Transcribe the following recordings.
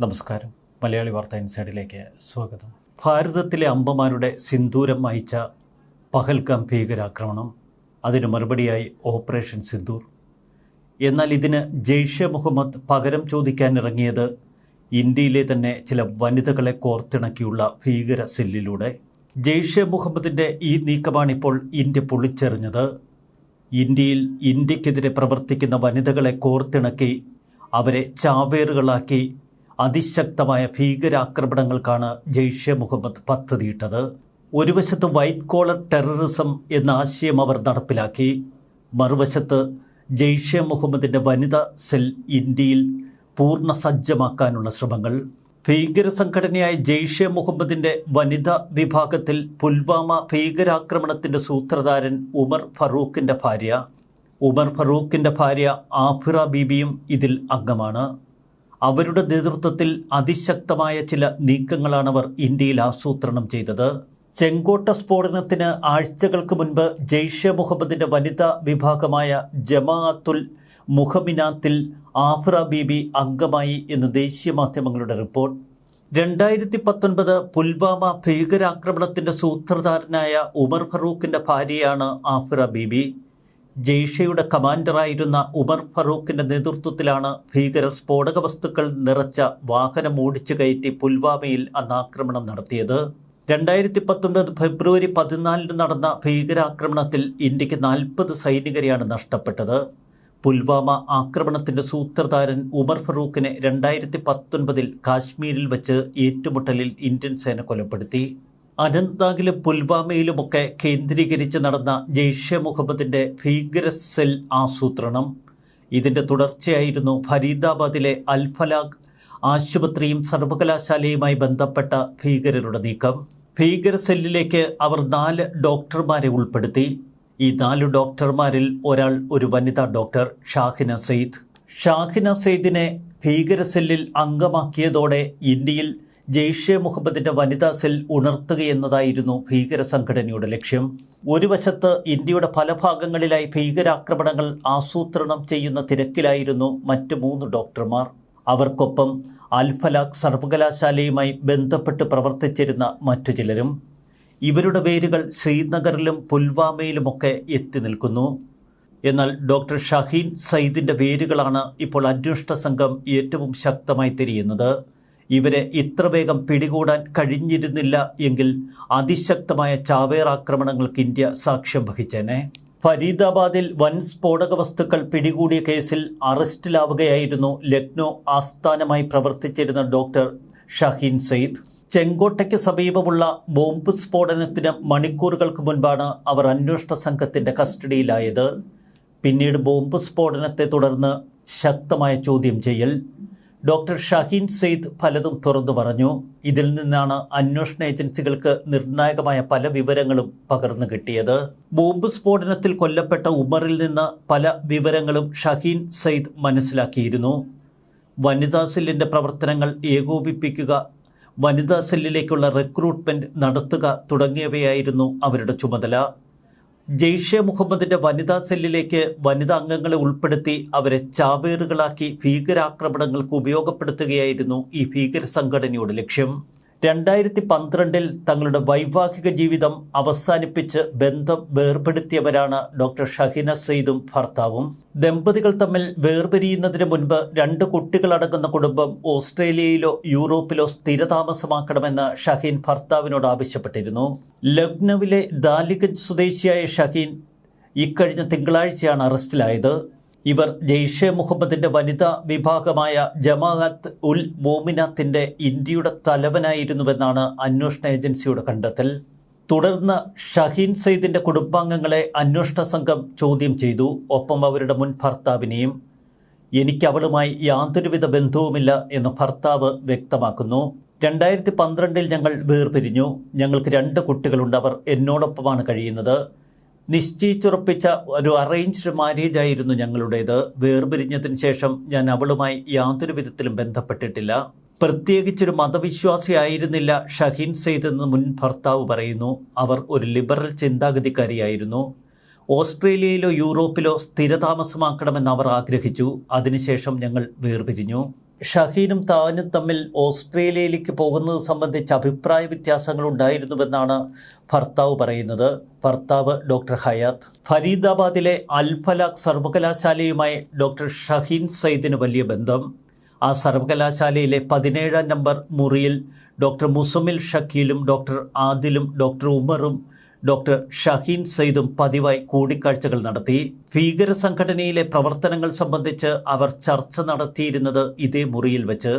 നമസ്കാരം. മലയാളി വാർത്ത ഇൻസൈഡിലേക്ക് സ്വാഗതം. ഭാരതത്തിലെ അമ്പമാരുടെ സിന്ദൂരം അയച്ച പഹൽഗാം ഭീകരാക്രമണം അതിന് മറുപടിയായി ഓപ്പറേഷൻ സിന്ദൂർ. എന്നാൽ ഇതിന് ജെയ്ഷെ മുഹമ്മദ് പകരം ചോദിക്കാൻ ഇറങ്ങിയത് ഇന്ത്യയിലെ തന്നെ ചില വനിതകളെ കോർത്തിണക്കിയുള്ള ഭീകര സെല്ലിലൂടെ. ജെയ്ഷെ മുഹമ്മദിന്റെ ഈ നീക്കമാണിപ്പോൾ ഇന്ത്യ പൊളിച്ചെറിഞ്ഞത്. ഇന്ത്യയിൽ ഇന്ത്യക്കെതിരെ പ്രവർത്തിക്കുന്ന വനിതകളെ കോർത്തിണക്കി അവരെ ചാവേറുകളാക്കി അതിശക്തമായ ഭീകരാക്രമണങ്ങൾക്കാണ് ജെയ്ഷെ മുഹമ്മദ് പദ്ധതിയിട്ടത്. ഒരു വശത്ത് വൈറ്റ് കോളർ ടെററിസം എന്ന ആശയം അവർ നടപ്പിലാക്കി. മറുവശത്ത് ജെയ്ഷെ മുഹമ്മദിന്റെ വനിതാ സെൽ ഇന്ത്യയിൽ പൂർണ സജ്ജമാക്കാനുള്ള ശ്രമങ്ങൾ. ഭീകര സംഘടനയായ ജെയ്ഷെ മുഹമ്മദിന്റെ വനിതാ വിഭാഗത്തിൽ പുൽവാമ ഭീകരാക്രമണത്തിന്റെ സൂത്രധാരൻ ഉമർ ഫറൂഖിന്റെ ഭാര്യ. ഉമർ ഫറൂഖിന്റെ ഭാര്യ ആഫിറ ബീബിയും ഇതിൽ അംഗമാണ്. അവരുടെ നേതൃത്വത്തിൽ അതിശക്തമായ ചില നീക്കങ്ങളാണ് അവർ ഇന്ത്യയിൽ ആസൂത്രണം ചെയ്തത്. ചെങ്കോട്ട സ്ഫോടനത്തിന് ആഴ്ചകൾക്ക് മുൻപ് ജെയ്ഷെ മുഹമ്മദിന്റെ വനിതാ വിഭാഗമായ ജമാഅത്തുൽ മുഹമിനാത്തിൽ ആഫ്ര ബീബി അംഗമായി എന്ന് ദേശീയ മാധ്യമങ്ങളുടെ റിപ്പോർട്ട്. രണ്ടായിരത്തി പത്തൊൻപത് പുൽവാമ ഭീകരാക്രമണത്തിന്റെ സൂത്രധാരനായ ഉമർ ഫറൂഖിന്റെ ഭാര്യയാണ് ആഫ്ര ബീബി. ജെയ്ഷയുടെ കമാൻഡറായിരുന്ന ഉമർ ഫറൂഖിന്റെ നേതൃത്വത്തിലാണ് ഭീകരർ സ്ഫോടക വസ്തുക്കൾ നിറച്ച വാഹനം ഓടിച്ചു കയറ്റി പുൽവാമയിൽ അന്ന് ആക്രമണം നടത്തിയത്. രണ്ടായിരത്തി പത്തൊൻപത് ഫെബ്രുവരി പതിനാലിന് നടന്ന ഭീകരാക്രമണത്തിൽ ഇന്ത്യയ്ക്ക് നാൽപ്പത് സൈനികരെയാണ് നഷ്ടപ്പെട്ടത്. പുൽവാമ ആക്രമണത്തിന്റെ സൂത്രധാരൻ ഉമർ ഫറൂഖിനെ രണ്ടായിരത്തി പത്തൊൻപതിൽ കാശ്മീരിൽ വച്ച് ഏറ്റുമുട്ടലിൽ ഇന്ത്യൻ സേന കൊലപ്പെടുത്തി. അനന്ത്നാഗിലും പുൽവാമയിലുമൊക്കെ കേന്ദ്രീകരിച്ച് നടന്ന ജെയ്ഷെ മുഹമ്മദിന്റെ ഭീകര സെൽ ആസൂത്രണം. ഇതിന്റെ തുടർച്ചയായിരുന്നു ഫരീദാബാദിലെ അൽഫലാഖ് ആശുപത്രിയും സർവകലാശാലയുമായി ബന്ധപ്പെട്ട ഭീകരരുടെ നീക്കം. ഭീകര സെല്ലിലേക്ക് അവർ നാല് ഡോക്ടർമാരെ ഉൾപ്പെടുത്തി. ഈ നാല് ഡോക്ടർമാരിൽ ഒരാൾ ഒരു വനിതാ ഡോക്ടർ ഷാഹിന സെയ്ദ്. ഷാഹിന സെയ്ദിനെ ഭീകര സെല്ലിൽ അംഗമാക്കിയതോടെ ഇന്ത്യയിൽ ജെയ്ഷെ മുഹമ്മദിന്റെ വനിതാ സെൽ ഉണർത്തുകയെന്നതായിരുന്നു ഭീകര സംഘടനയുടെ ലക്ഷ്യം. ഒരു വശത്ത് ഇന്ത്യയുടെ പല ഭാഗങ്ങളിലായി ഭീകരാക്രമണങ്ങൾ ആസൂത്രണം ചെയ്യുന്ന തിരക്കിലായിരുന്നു മറ്റ് മൂന്ന് ഡോക്ടർമാർ. അവർക്കൊപ്പം അൽഫലാഖ് സർവകലാശാലയുമായി ബന്ധപ്പെട്ട് പ്രവർത്തിച്ചിരുന്ന മറ്റു ചിലരും. ഇവരുടെ പേരുകൾ ശ്രീനഗറിലും പുൽവാമയിലുമൊക്കെ എത്തി നിൽക്കുന്നു. എന്നാൽ ഡോക്ടർ ഷഹീൻ സയ്യിദിന്റെ പേരുകളാണ് ഇപ്പോൾ അന്വേഷണ സംഘം ഏറ്റവും ശക്തമായി തിരിയുന്നത്. ഇവരെ ഇത്ര വേഗം പിടികൂടാൻ കഴിഞ്ഞിരുന്നില്ല എങ്കിൽ അതിശക്തമായ ചാവേർ ആക്രമണങ്ങൾക്ക് ഇന്ത്യ സാക്ഷ്യം വഹിച്ചേനെ. ഫരീദാബാദിൽ വൻ സ്ഫോടക വസ്തുക്കൾ പിടികൂടിയ കേസിൽ അറസ്റ്റിലാവുകയായിരുന്നു ലക്നോ ആസ്ഥാനമായി പ്രവർത്തിച്ചിരുന്ന ഡോക്ടർ ഷഹീൻ സെയ്ദ്. ചെങ്കോട്ടയ്ക്ക് സമീപമുള്ള ബോംബ് സ്ഫോടനത്തിന് മണിക്കൂറുകൾക്ക് മുൻപാണ് അവർ അന്വേഷണ സംഘത്തിന്റെ കസ്റ്റഡിയിലായത്. പിന്നീട് ബോംബ് സ്ഫോടനത്തെ തുടർന്ന് ശക്തമായ ചോദ്യം ചെയ്യൽ ഡോക്ടർ ഷഹീൻ സെയ്ദ് പലതും തുറന്നു പറഞ്ഞു. ഇതിൽ നിന്നാണ് അന്വേഷണ ഏജൻസികൾക്ക് നിർണായകമായ പല വിവരങ്ങളും പകർന്നു കിട്ടിയത്. ബോംബ് സ്ഫോടനത്തിൽ കൊല്ലപ്പെട്ട ഉമറിൽ നിന്ന് പല വിവരങ്ങളും ഷഹീൻ സെയ്ദ് മനസ്സിലാക്കിയിരുന്നു. വനിതാ സെല്ലിന്റെ പ്രവർത്തനങ്ങൾ ഏകോപിപ്പിക്കുക വനിതാ സെല്ലിലേക്കുള്ള റിക്രൂട്ട്മെന്റ് നടത്തുക തുടങ്ങിയവയായിരുന്നു അവരുടെ ചുമതല. ജെയ്ഷെ മുഹമ്മദിന്റെ വനിതാ സെല്ലിലേക്ക് വനിതാ അംഗങ്ങളെ ഉൾപ്പെടുത്തി അവരെ ചാവേറുകളാക്കി ഭീകരാക്രമണങ്ങൾക്ക് ഉപയോഗപ്പെടുത്തുകയായിരുന്നു ഈ ഭീകര സംഘടനയുടെ ലക്ഷ്യം. രണ്ടായിരത്തി പന്ത്രണ്ടിൽ തങ്ങളുടെ വൈവാഹിക ജീവിതം അവസാനിപ്പിച്ച് ബന്ധം വേർപെടുത്തിയവരാണ് ഡോക്ടർ ഷഹിന സെയ്ദും ഭർത്താവും. ദമ്പതികൾ തമ്മിൽ വേർപിരിയുന്നതിന് മുൻപ് രണ്ട് കുട്ടികളടങ്ങുന്ന കുടുംബം ഓസ്ട്രേലിയയിലോ യൂറോപ്പിലോ സ്ഥിരതാമസമാക്കണമെന്ന് ഷഹീൻ ഭർത്താവിനോട് ആവശ്യപ്പെട്ടിരുന്നു. ലക്നൌവിലെ ദാലിഗഞ്ച് സ്വദേശിയായ ഷഹീൻ ഇക്കഴിഞ്ഞ തിങ്കളാഴ്ചയാണ് അറസ്റ്റിലായത്. ഇവർ ജെയ്ഷെ മുഹമ്മദിന്റെ വനിതാ വിഭാഗമായ ജമാഅത്ത് ഉൽ മോമിനാത്തിന്റെ ഇന്ത്യയുടെ തലവനായിരുന്നുവെന്നാണ് അന്വേഷണ ഏജൻസിയുടെ കണ്ടെത്തൽ. തുടർന്ന് ഷഹീൻ സെയ്ദിന്റെ കുടുംബാംഗങ്ങളെ അന്വേഷണ സംഘം ചോദ്യം ചെയ്തു. ഒപ്പം അവരുടെ മുൻ ഭർത്താവിനെയും എനിക്ക് അവളുമായി യാതൊരുവിധ ബന്ധവുമില്ല എന്ന് ഭർത്താവ് വ്യക്തമാക്കുന്നു. രണ്ടായിരത്തി പന്ത്രണ്ടിൽ ഞങ്ങൾ വേർപിരിഞ്ഞു. ഞങ്ങൾക്ക് രണ്ട് കുട്ടികളുണ്ട്. അവർ എന്നോടൊപ്പമാണ് കഴിയുന്നത്. നിശ്ചയിച്ചുറപ്പിച്ച ഒരു അറേഞ്ച്ഡ് മാരേജ് ആയിരുന്നു ഞങ്ങളുടേത്. വേർപിരിഞ്ഞതിന് ശേഷം ഞാൻ അവളുമായി യാതൊരു വിധത്തിലും ബന്ധപ്പെട്ടിട്ടില്ല. പ്രത്യേകിച്ചൊരു മതവിശ്വാസിയായിരുന്നില്ല ഷഹീൻ സെയ്ദ് എന്ന് മുൻ ഭർത്താവ് പറയുന്നു. അവർ ഒരു ലിബറൽ ചിന്താഗതിക്കാരിയായിരുന്നു. ഓസ്ട്രേലിയയിലോ യൂറോപ്പിലോ സ്ഥിരതാമസമാക്കണമെന്ന് അവർ ആഗ്രഹിച്ചു. അതിനുശേഷം ഞങ്ങൾ വേർപിരിഞ്ഞു. ഷഹീനും താനും തമ്മിൽ ഓസ്ട്രേലിയയിലേക്ക് പോകുന്നത് സംബന്ധിച്ച് അഭിപ്രായ വ്യത്യാസങ്ങൾ ഉണ്ടായിരുന്നുവെന്നാണ് ഭർത്താവ് പറയുന്നത്. ഭർത്താവ് ഡോക്ടർ ഹയാത്ത്. ഫരീദാബാദിലെ അൽഫലാഖ് സർവകലാശാലയുമായി ഡോക്ടർ ഷഹീൻ സയ്യിദിന് വലിയ ബന്ധം. ആ സർവകലാശാലയിലെ പതിനേഴാം നമ്പർ മുറിയിൽ ഡോക്ടർ മുസമിൽ ഷക്കീലും ഡോക്ടർ ആദിലും ഡോക്ടർ ഉമറും ഡോക്ടർ ഷഹീൻ സെയ്ദും പതിവായി കൂടിക്കാഴ്ചകൾ നടത്തി. ഭീകര സംഘടനയിലെ പ്രവർത്തനങ്ങൾ സംബന്ധിച്ച് അവർ ചർച്ച നടത്തിയിരുന്നത് ഇതേ മുറിയിൽ വെച്ച്.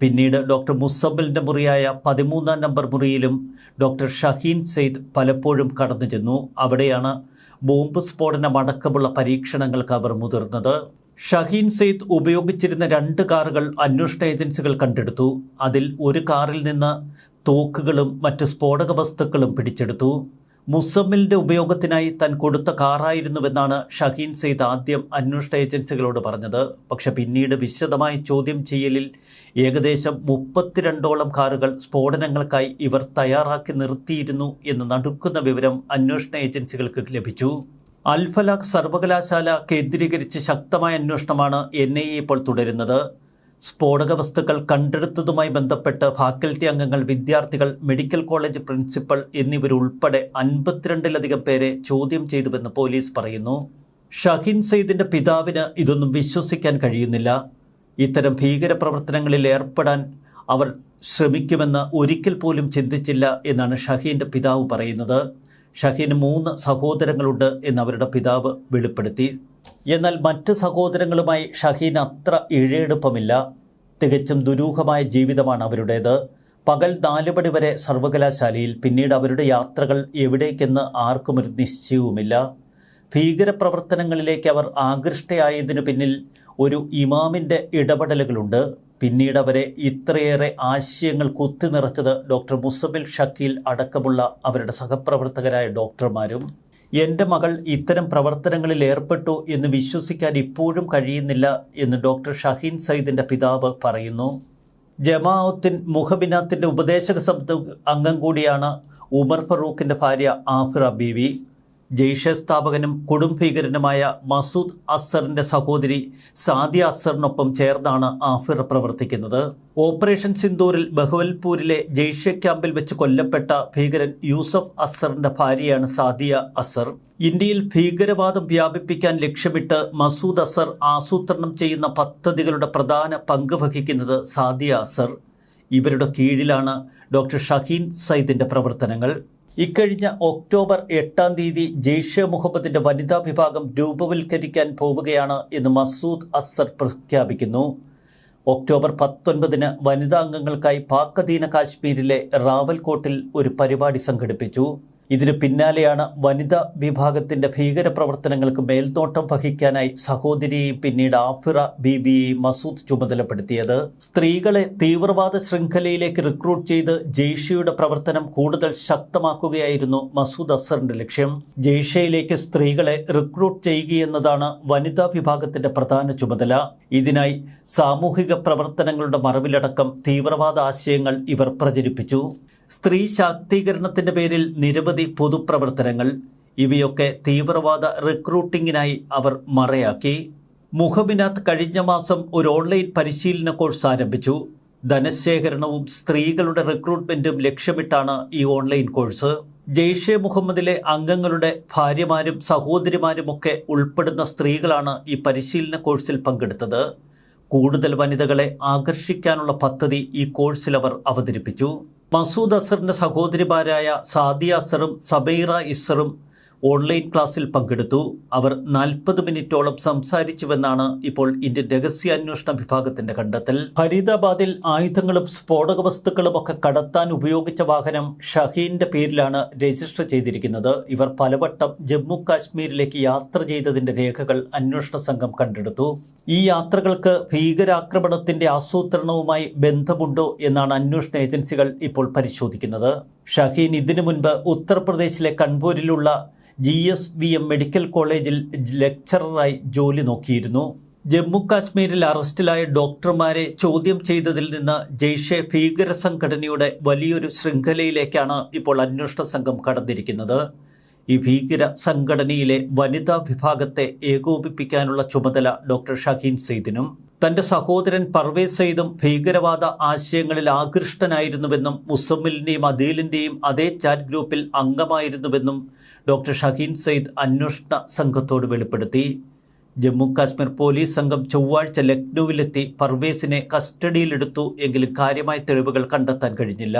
പിന്നീട് ഡോക്ടർ മുസബലിന്റെ മുറിയായ പതിമൂന്നാം നമ്പർ മുറിയിലും ഡോക്ടർ ഷഹീൻ സെയ്ദ് പലപ്പോഴും കടന്നു ചെന്നു. അവിടെയാണ് ബോംബ് സ്ഫോടനമടക്കമുള്ള പരീക്ഷണങ്ങൾക്ക് അവർ മുതിർന്നത്. ഷഹീൻ സെയ്ദ് ഉപയോഗിച്ചിരുന്ന രണ്ട് കാറുകൾ അന്വേഷണ ഏജൻസികൾ കണ്ടെടുത്തു. അതിൽ ഒരു കാറിൽ നിന്ന് തോക്കുകളും മറ്റ് സ്ഫോടക വസ്തുക്കളും പിടിച്ചെടുത്തു. മുസമ്മിലിന്റെ ഉപയോഗത്തിനായി താൻ കൊടുത്ത കാറായിരുന്നുവെന്നാണ് ഷഹീൻ സെയ്ദ് ആദ്യം അന്വേഷണ ഏജൻസികളോട് പറഞ്ഞത്. പക്ഷെ പിന്നീട് വിശദമായി ചോദ്യം ചെയ്യലിൽ ഏകദേശം മുപ്പത്തിരണ്ടോളം കാറുകൾ സ്ഫോടനങ്ങൾക്കായി ഇവർ തയ്യാറാക്കി നിർത്തിയിരുന്നു എന്ന് നടുക്കുന്ന വിവരം അന്വേഷണ ഏജൻസികൾക്ക് ലഭിച്ചു. അൽഫലാഖ് സർവകലാശാല കേന്ദ്രീകരിച്ച് ശക്തമായ അന്വേഷണമാണ് എൻ ഇപ്പോൾ തുടരുന്നത്. സ്ഫോടക വസ്തുക്കൾ കണ്ടെടുത്തതുമായി ബന്ധപ്പെട്ട് ഫാക്കൽറ്റി അംഗങ്ങൾ വിദ്യാർത്ഥികൾ മെഡിക്കൽ കോളേജ് പ്രിൻസിപ്പൽ എന്നിവരുൾപ്പെടെ അൻപത്തിരണ്ടിലധികം പേരെ ചോദ്യം ചെയ്തുവെന്ന് പോലീസ് പറയുന്നു. ഷഹീൻ സെയ്ദിന്റെ പിതാവിന് ഇതൊന്നും വിശ്വസിക്കാൻ കഴിയുന്നില്ല. ഇത്തരം ഭീകരപ്രവർത്തനങ്ങളിൽ ഏർപ്പെടാൻ അവർ ശ്രമിക്കുമെന്ന് ഒരിക്കൽ പോലും ചിന്തിച്ചില്ല എന്നാണ് ഷഹീന്റെ പിതാവ് പറയുന്നത്. ഷഹീന് മൂന്ന് സഹോദരങ്ങളുണ്ട് എന്ന് അവരുടെ പിതാവ് വെളിപ്പെടുത്തി. എന്നാൽ മറ്റ് സഹോദരങ്ങളുമായി ഷഹീൻ അത്ര ഇഴയെടുപ്പമില്ല. തികച്ചും ദുരൂഹമായ ജീവിതമാണ് അവരുടേത്. പകൽ നാലുമണി വരെ സർവകലാശാലയിൽ പിന്നീട് അവരുടെ യാത്രകൾ എവിടേക്കെന്ന് ആർക്കും ഒരു നിശ്ചയവുമില്ല. ഭീകരപ്രവർത്തനങ്ങളിലേക്ക് അവർ ആകൃഷ്ടയായതിനു പിന്നിൽ ഒരു ഇമാമിന്റെ ഇടപെടലുകളുണ്ട്. പിന്നീട് അവരെ ഇത്രയേറെ ആശയങ്ങൾ കുത്തി നിറച്ചത് ഡോക്ടർ മുസബിൽ ഷക്കീൽ അടക്കമുള്ള അവരുടെ സഹപ്രവർത്തകരായ ഡോക്ടർമാരും എന്റെ മകൾ ഇത്തരം പ്രവർത്തനങ്ങളിൽ ഏർപ്പെട്ടു എന്ന് വിശ്വസിക്കാൻ ഇപ്പോഴും കഴിയുന്നില്ല എന്ന് ഡോക്ടർ ഷഹീൻ സയ്യിദിന്റെ പിതാവ് പറയുന്നു. ജമാഅത്തിൻ മുഹബിനാത്തിന്റെ ഉപദേശക സമിതി അംഗം കൂടിയാണ് ഉമർ ഫറൂഖിന്റെ ഭാര്യ ആഫ്ര ബീവി. ജെയ്ഷെ സ്ഥാപകനും കുടുംബീകരനുമായ മസൂദ് അസറിന്റെ സഹോദരി സാദിയ അസറിനൊപ്പം ചേർന്നാണ് ആഫിർ പ്രവർത്തിക്കുന്നത്. ഓപ്പറേഷൻ സിന്ദൂരിൽ ബഹുവൽപൂരിലെ ജെയ്ഷെ ക്യാമ്പിൽ വെച്ച് കൊല്ലപ്പെട്ട ഭീകരൻ യൂസഫ് അസറിന്റെ ഭാര്യയാണ് സാദിയ അസർ ഇന്ത്യയിൽ ഭീകരവാദം വ്യാപിപ്പിക്കാൻ ലക്ഷ്യമിട്ട് മസൂദ് അസർ ആസൂത്രണം ചെയ്യുന്ന പദ്ധതികളുടെ പ്രധാന പങ്ക് വഹിക്കുന്നത് സാദിയ അസർ ഇവരുടെ കീഴിലാണ് ഡോക്ടർ ഷഹീൻ സയ്യിദിന്റെ പ്രവർത്തനങ്ങൾ. ഇക്കഴിഞ്ഞ ഒക്ടോബർ എട്ടാം തീയതി ജെയ്ഷെ മുഹമ്മദിന്റെ വനിതാ വിഭാഗം രൂപവൽക്കരിക്കാൻ പോവുകയാണ് എന്ന് മസൂദ് അസർ പ്രഖ്യാപിക്കുന്നു. ഒക്ടോബർ പത്തൊൻപതിന് വനിതാ അംഗങ്ങൾക്കായി പാക് അധീന കാശ്മീരിലെ റാവൽകോട്ടിൽ ഒരു പരിപാടി സംഘടിപ്പിച്ചു. ഇതിനു പിന്നാലെയാണ് വനിതാ വിഭാഗത്തിന്റെ ഭീകരപ്രവർത്തനങ്ങൾക്ക് മേൽനോട്ടം വഹിക്കാനായി സഹോദരിയെയും പിന്നീട് ആഫിറ ബീബിയെയും മസൂദ് ചുമതലപ്പെടുത്തിയത്. സ്ത്രീകളെ തീവ്രവാദ ശൃംഖലയിലേക്ക് റിക്രൂട്ട് ചെയ്ത് ജെയ്ഷയുടെ പ്രവർത്തനം കൂടുതൽ ശക്തമാക്കുകയായിരുന്നു മസൂദ് അസറിന്റെ ലക്ഷ്യം. ജെയ്ഷയിലേക്ക് സ്ത്രീകളെ റിക്രൂട്ട് ചെയ്യുകയെന്നതാണ് വനിതാ വിഭാഗത്തിന്റെ പ്രധാന ചുമതല. ഇതിനായി സാമൂഹിക പ്രവർത്തനങ്ങളുടെ മറവിലടക്കം തീവ്രവാദ ആശയങ്ങൾ ഇവർ പ്രചരിപ്പിച്ചു. സ്ത്രീ ശാക്തീകരണത്തിന്റെ പേരിൽ നിരവധി പൊതുപ്രവർത്തനങ്ങൾ ഇവയൊക്കെ തീവ്രവാദ റിക്രൂട്ടിങ്ങിനായി അവർ മറയാക്കി. മുഹബിനാഥ് കഴിഞ്ഞ മാസം ഒരു ഓൺലൈൻ പരിശീലന കോഴ്സ് ആരംഭിച്ചു. ധനശേഖരണവും സ്ത്രീകളുടെ റിക്രൂട്ട്മെന്റും ലക്ഷ്യമിട്ടാണ് ഈ ഓൺലൈൻ കോഴ്സ്. ജെയ്ഷെ മുഹമ്മദിലെ അംഗങ്ങളുടെ ഭാര്യമാരും സഹോദരിമാരുമൊക്കെ ഉൾപ്പെടുന്ന സ്ത്രീകളാണ് ഈ പരിശീലന കോഴ്സിൽ പങ്കെടുത്തത്. കൂടുതൽ വനിതകളെ ആകർഷിക്കാനുള്ള പദ്ധതി ഈ കോഴ്സിൽ അവർ അവതരിപ്പിച്ചു. മസൂദ് അസറിന്റെ സഹോദരിമാരായ സാദിയ അസറും സബൈറ ഇസറും ഓൺലൈൻ ക്ലാസ്സിൽ പങ്കെടുത്തു. അവർ നാൽപ്പത് മിനിറ്റോളം സംസാരിച്ചുവെന്നാണ് ഇപ്പോൾ ഇന്ത്യൻ രഹസ്യാന്വേഷണ വിഭാഗത്തിന്റെ കണ്ടെത്തൽ. ഫരീദാബാദിൽ ആയുധങ്ങളും സ്ഫോടക വസ്തുക്കളും ഒക്കെ കടത്താൻ ഉപയോഗിച്ച വാഹനം ഷഹീന്റെ പേരിലാണ് രജിസ്റ്റർ ചെയ്തിരിക്കുന്നത്. ഇവർ പലവട്ടം ജമ്മു കാശ്മീരിലേക്ക് യാത്ര ചെയ്തതിന്റെ രേഖകൾ അന്വേഷണ സംഘം കണ്ടെടുത്തു. ഈ യാത്രകൾക്ക് ഭീകരാക്രമണത്തിന്റെ ആസൂത്രണവുമായി ബന്ധമുണ്ടോ എന്നാണ് അന്വേഷണ ഏജൻസികൾ ഇപ്പോൾ പരിശോധിക്കുന്നത്. ഷഹീൻ ഇതിനു മുൻപ് ഉത്തർപ്രദേശിലെ കൺപൂരിലുള്ള G S V M medical കോളേജിൽ ലെക്ചററായി ജോലി നോക്കിയിരുന്നു. ജമ്മു കാശ്മീരിൽ അറസ്റ്റിലായ ഡോക്ടർമാരെ ചോദ്യം ചെയ്തതിൽ നിന്ന് ജെയ്ഷെ ഭീകര സംഘടനയുടെ വലിയൊരു ശൃംഖലയിലേക്കാണ് ഇപ്പോൾ അന്വേഷണ സംഘം കടന്നിരിക്കുന്നത്. ഈ ഭീകര സംഘടനയിലെ വനിതാ വിഭാഗത്തെ ഏകോപിപ്പിക്കാനുള്ള ചുമതല ഡോക്ടർ ഷഹീൻ സെയ്ദിനും തന്റെ സഹോദരൻ പർവേസ് സയ്യിദും ഭീകരവാദ ആശയങ്ങളിൽ ആകൃഷ്ടനായിരുന്നുവെന്നും മുസമ്മിലിന്റെയും അദീലിന്റെയും അതേ ചാറ്റ് ഗ്രൂപ്പിൽ അംഗമായിരുന്നുവെന്നും ഡോക്ടർ ഷഹീൻ സയ്യിദ് അന്വേഷണ സംഘത്തോട് വെളിപ്പെടുത്തി. ജമ്മു കാശ്മീർ പോലീസ് സംഘം ചൊവ്വാഴ്ച ലക്നൌവിലെത്തി പർവേസിനെ കസ്റ്റഡിയിലെടുത്തു എങ്കിലും കാര്യമായ തെളിവുകൾ കണ്ടെത്താൻ കഴിഞ്ഞില്ല.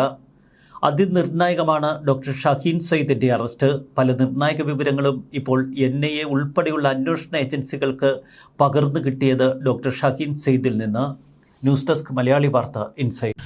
അതിനിർണായകമാണ് ഡോക്ടർ ഷഹീൻ സയ്യിദിന്റെ അറസ്റ്റ്. പല നിർണായക വിവരങ്ങളും ഇപ്പോൾ എൻ ഐ എ ഉൾപ്പെടെയുള്ള അന്വേഷണ ഏജൻസികൾക്ക് പകർന്നു കിട്ടിയത് ഡോക്ടർ ഷഹീൻ സയ്യിദിൽ നിന്ന്. ന്യൂസ് ഡെസ്ക് മലയാളി വാർത്ത ഇൻസൈറ്റ്.